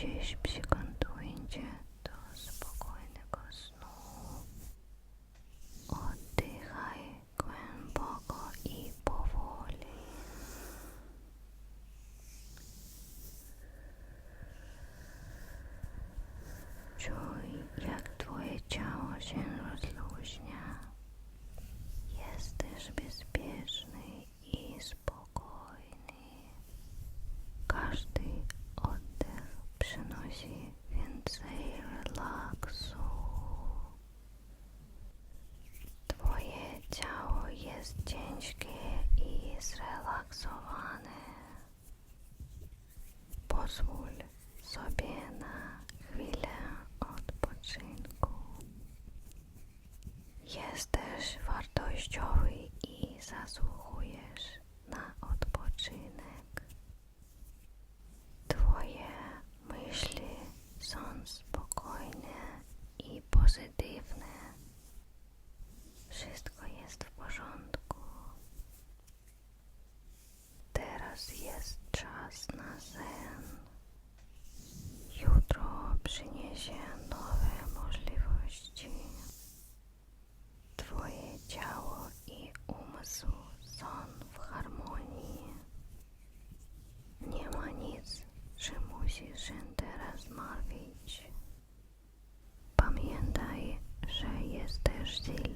dziś przygotujcie do spokojnego snu. Oddychaj głęboko i powoli. Czuj, jak twoje ciało się Ciało jest ciężkie i zrelaksowane. Pozwól sobie na chwilę odpoczynku. Jesteś wartościowy i zasłużony. teraz jest czas na sen. Jutro przyniesie nowe możliwości. Twoje ciało i umysł są w harmonii. Nie ma nic, że musisz się teraz martwić. Pamiętaj, że jesteś dzielny.